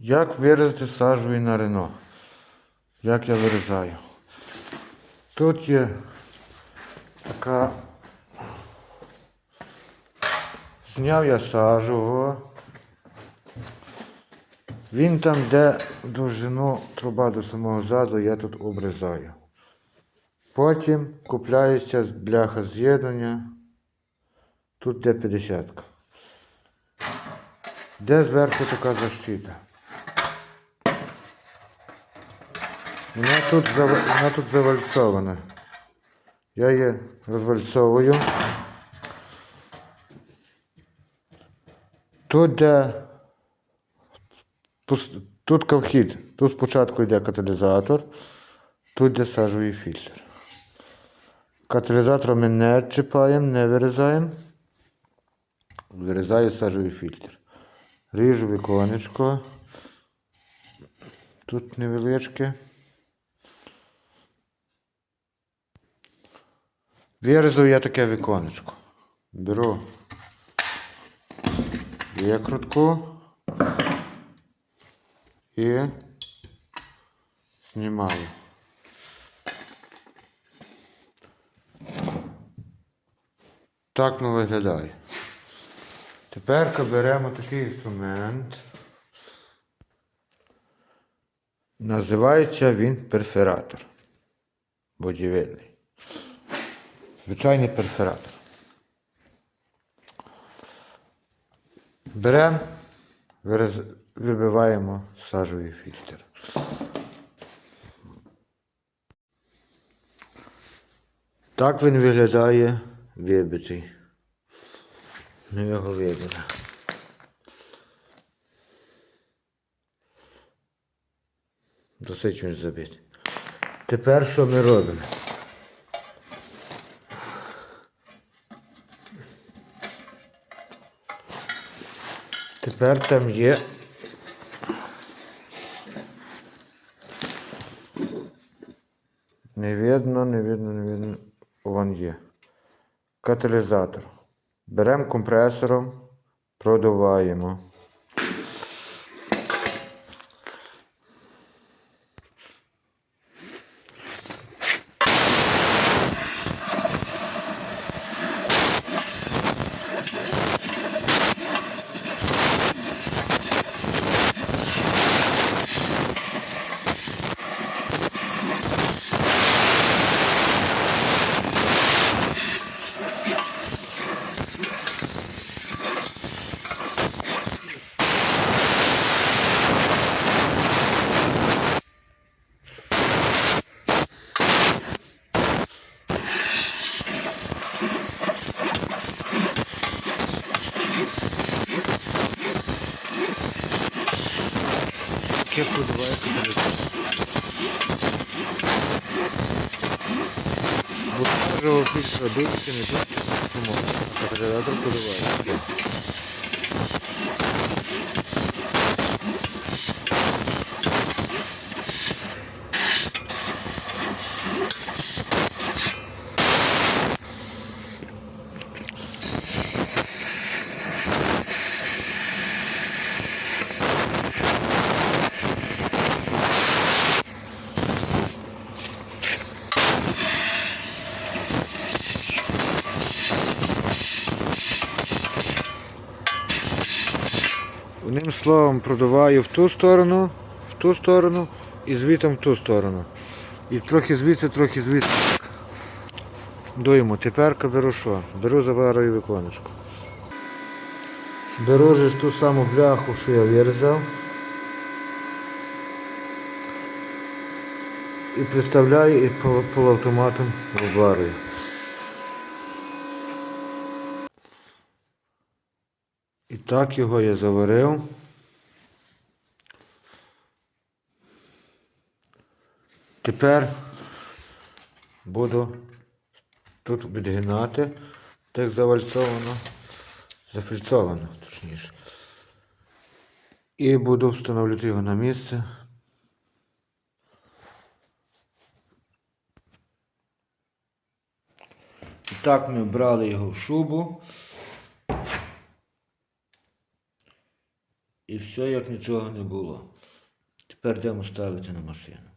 Як вирізати сажу і на рено? Як я вирізаю? Тут є така. Зняв я сажу. Він там, де довжину труба до самого заду, я тут обрізаю. Потім купляється бляха з'єднання. Тут де 50. Де зверху така защита. Вона тут, вона тут завальцована. Я її розвальцовую. Тут де тут ковхід. Тут спочатку йде каталізатор, тут де сажовий фільтр. Каталізатор ми не чіпаємо, не вирізаємо. Вирізаю сажовий фільтр. Ріжу віконечко. Тут невеличке. Вирізав я таке віконечко. Беру викрутку і знімаю. Так воно виглядає. Тепер беремо такий інструмент. Називається він перфоратор. Будівельний. Звичайний перфоратор. Беремо, вибиваємо сажовий фільтр. Так він виглядає вибитий. Ну його видно. Досить він забитий. Тепер що ми робимо? Тепер там є. Не видно, не видно, не видно. Вон є. Каталізатор. Беремо компресором, продуваємо. Таке продуває каталізатор. Бо сажового фільтра дивиться не дуже Одним словом, продуваю в ту сторону, в ту сторону і звітом в ту сторону. І трохи звідси, трохи звідси. Дуємо. Тепер беру що? Беру заварую віконечко. Беру ж ту саму бляху, що я вирізав. І приставляю і по- полуавтоматом виварую. І так його я заварив. Тепер буду тут відгинати, так завальцовано, зафільцовано, точніше. І буду встановлювати його на місце. І так ми брали його в шубу. І все, як нічого не було. Тепер йдемо ставити на машину.